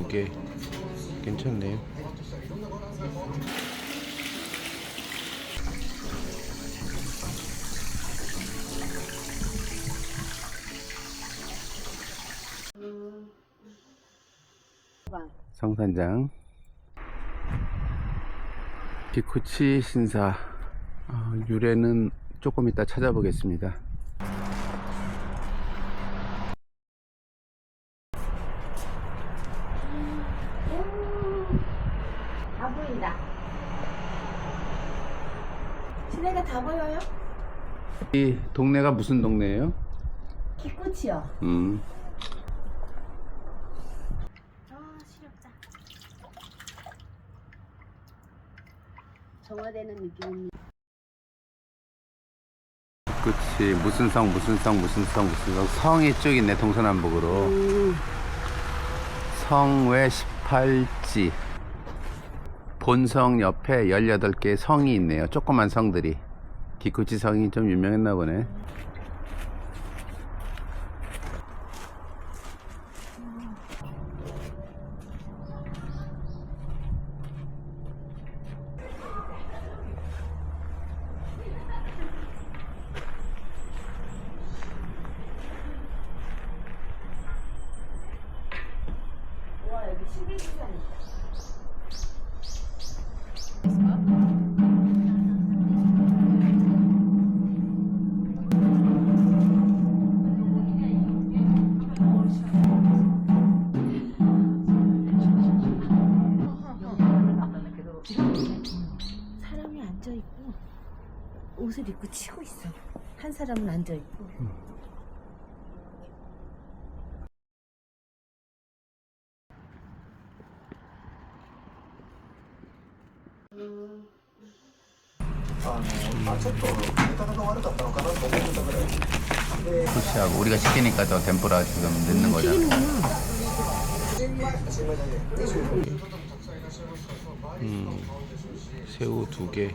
이게 괜찮네요. 성산장 기쿠치 신사 어, 유래는 조금 이따 찾아보겠습니다. 다 보인다. 시내가 다 보여요? 이 동네가 무슨 동네예요? 기꽃이요. 음, 아, 시력자. 정화되는 느낌입니다. 그치 무슨 성 무슨 성 무슨 성 무슨 성 성이 쭉 있네 동서남북으로 성외 18지 본성 옆에 18개의 성이 있네요. 조그만 성들이. 기쿠치 성이 좀 유명했나 보네. 와, 여기 11시간 있다. 사람은 앉아 있고. 푸시하고 우리가 시키니까 저 덴푸라 지금 넣는 거잖아 음, 새우 두 개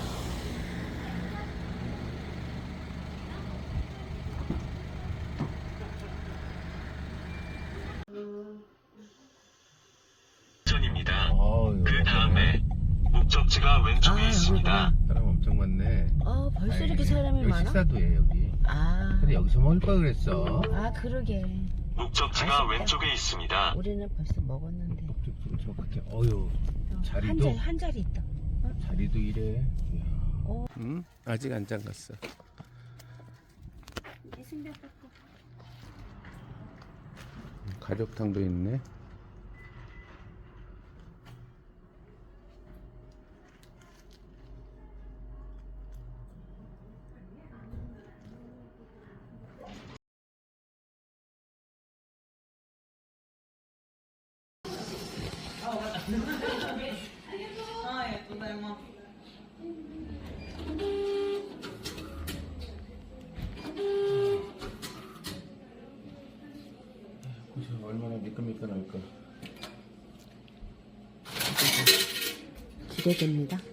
목적지가 왼쪽에 아, 있습니다. 사람 엄청 많네 어, 벌써 이렇게 다행이네. 사람이 여기 많아? 식사도 해 여기 아, 근데 여기서 먹을 걸 그랬어 아 그러게. 목적지가 왼쪽에 있습니다. 우리는 벌써 먹었는데. 저 끝에 어휴 어, 자리도? 한 자리 한 자리 있다. 자리도 이래 이야. 어. 응? 아직 안 잠갔어 이게 숨겨갖고. 가족탕도 있네 그래서 얼마나 미끌미끌할까 기대됩니다.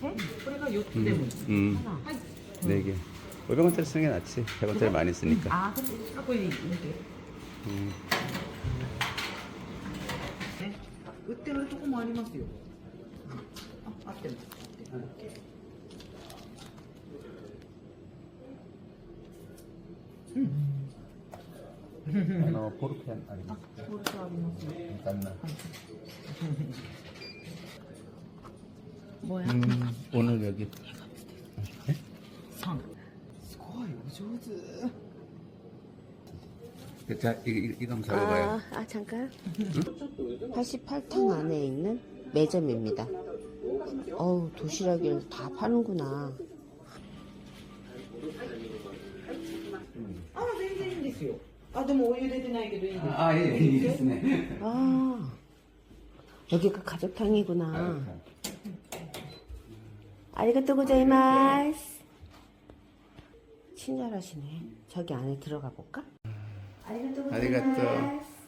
그래가 요두 음, 음, 하나. 네 개. 500원짜리 쓰는 게 낫지. 100원짜리 많이 쓰니까. 아, 근데 하고 이게. 음. 네. 그때는 조금 많이 났어요. 아, 아 아때. 아, 음. 아, 포르켄 아니. 포르켄 아니었어요. 뭐야? 음, 오늘 여기 3すごいお上手 자 이거 이거 이거 한번 잡아봐요. 아, 아 잠깐. 88탕 안에 있는 매점입니다. 어우 도시락을 다 파는구나. あ全然いいんですよあでもお湯出てないけどいいです 아 예, 예, 이ですね. 아 여기가 가족탕이구나. 아리가또 고자이마스. 친절하시네. 저기 안에 들어가 볼까? 아리가또. 고자이마스.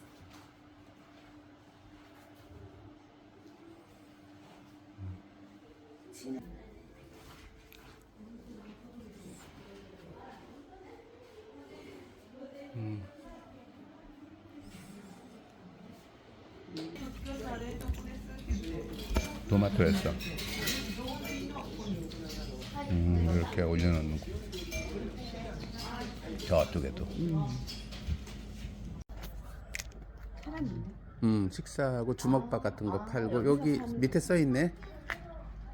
토마토였어. 음, 이렇게 올려놓는 거. 저쪽에도. 음, 식사하고 주먹밥 같은 거 팔고 여기 밑에 써 있네.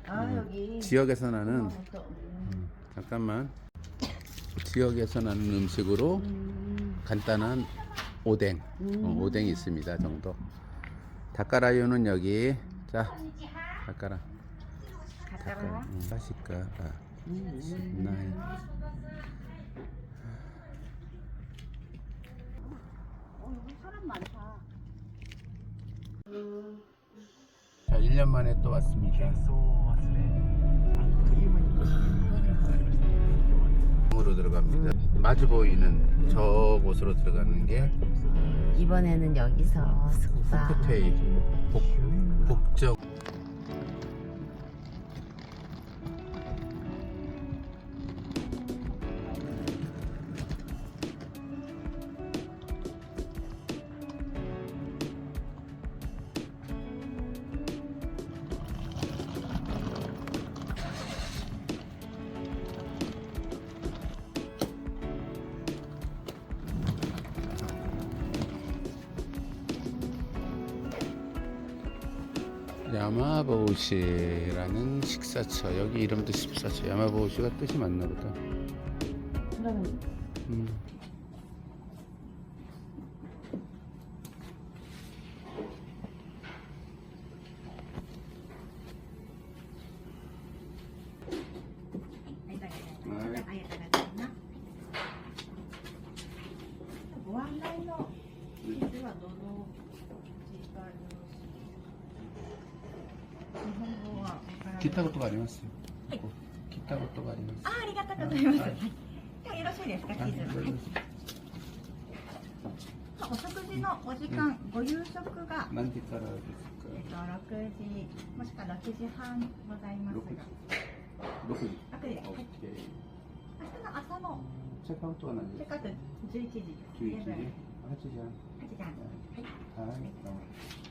아 여기 지역에서 나는 음, 잠깐만. 지역에서 나는 음식으로 간단한 오뎅, 어, 오뎅이 있습니다 정도. 닭가라유는 여기. 자, 닭가라. 닭가라. 음, 맛있까. 아, 나이. 자, 1년 만에 또 왔습니다. 으로 들어갑니다. 마주 보이는 저곳으로 들어가는 게 이번에는 여기서 숙박. 호텔 복, 복적 야마보우시라는 식사처 여기 이름도 식사처. 야마보우시가 뜻이 맞나 보다. 음. 本語は聞いたことがありますよ。はい、聞いたことがあります。あ、ありがとうございます。はい、ではよろしいですか、チーズ。はいお食事のお時間、ご夕食が？何時からですか？えっと、六時、もしくは六時半ございますが。六時。六時。オッケー。明日の朝の？チェックアウトは何時チェックアウト十一時。十一時。八時半。八時半。はい。はい。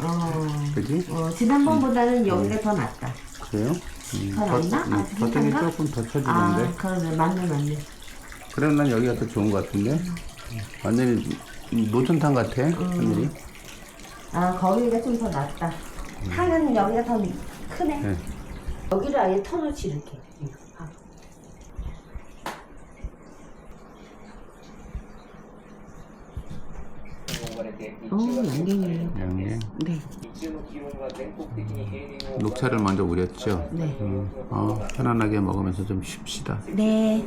어. 그지? 어, 지난번보다는 여기가 더 낫다. 그래요? 음, 더 낫나? 아, 음, 버튼이 비슷한가? 조금 더 아, 쳐지는데. 그러네. 맞네, 맞네. 그럼 난 여기가 더 좋은 것 같은데. 완전히 노천탕 같아 하늘이. 아, 거기가 좀 더 낫다. 하는 여기가 더 크네. 네. 여기를 아예 터놓지, 이렇게. 어, 양갱이에요. 양갱. 네. 녹차를 먼저 우렸죠. 네. 음, 어, 편안하게 먹으면서 좀 쉽시다. 네.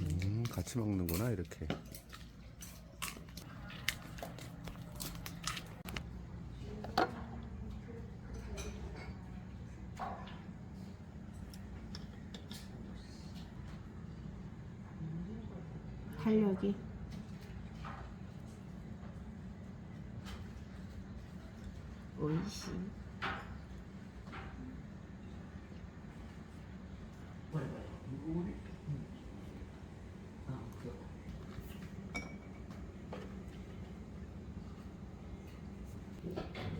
음, 같이 먹는구나 이렇게. 탄력이. 오이시.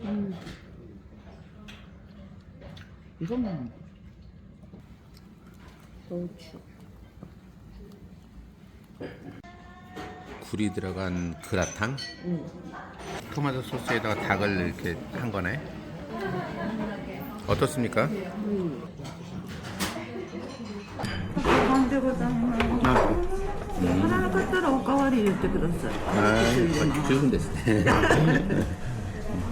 음. 이건 뭐? 고추. 굴이 들어간 그라탕. 응. 토마토 소스에다가 닭을 이렇게 한 거네. 어떻습니까? なんでございます。足らなかったらおかわり言ってください。 아, 좋은ですね.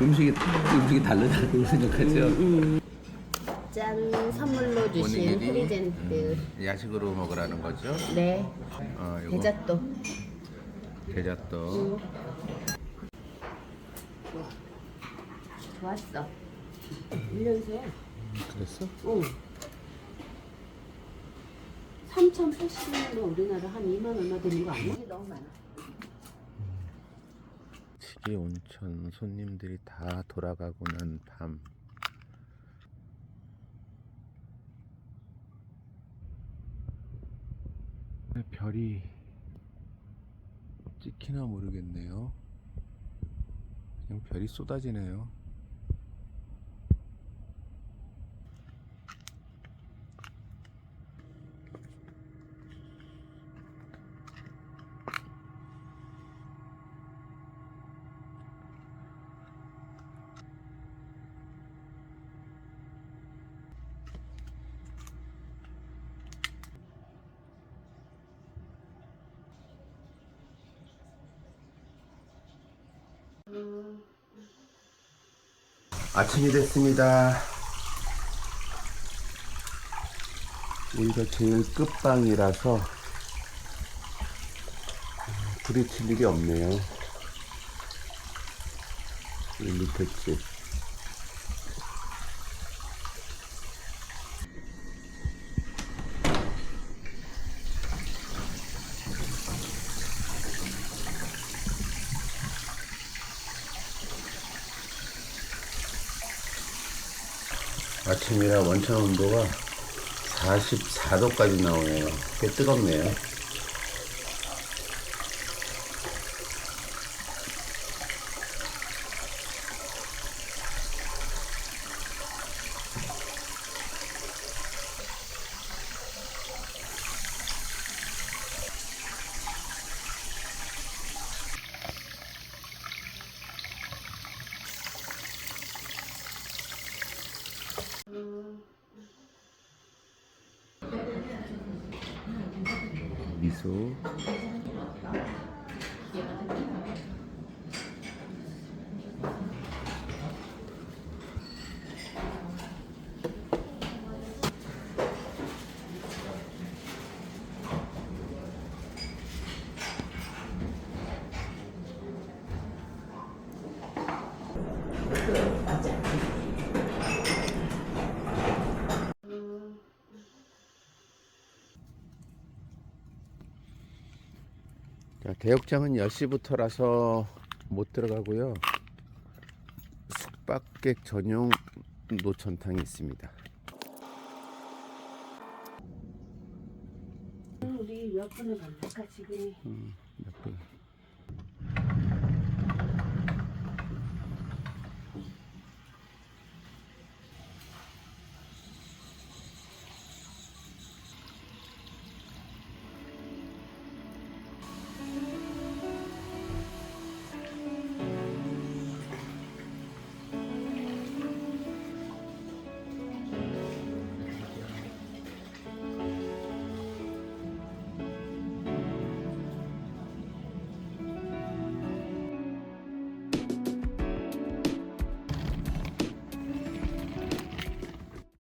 식이 음식이 다르다고 생각하죠. 짠 선물로 주신 오니기리? 프리젠트. 음, 야식으로 먹으라는 거죠. 네. 어, 요거 대자또. 대자또. 좋았어. 1년새. 그랬어? 응. 3,080원으로 우리나라 한 2만 얼마 되는 거 아니야? 너무 많아. 지리 온천 손님들이 다 돌아가고 난 밤. 별이 찍히나 모르겠네요. 그냥 별이 쏟아지네요. 아침이 됐습니다. 여기가 제일 끝방이라서 불이 칠 일이 없네요. 이 밑에 집. 아침이라 원천 온도가 44도까지 나오네요. 꽤 뜨겁네요. 미소. 자, 대욕장은 10시부터라서 못 들어가고요. 숙박객 전용 노천탕이 있습니다. 우리 몇 분을 만날까 지금이 몇 분?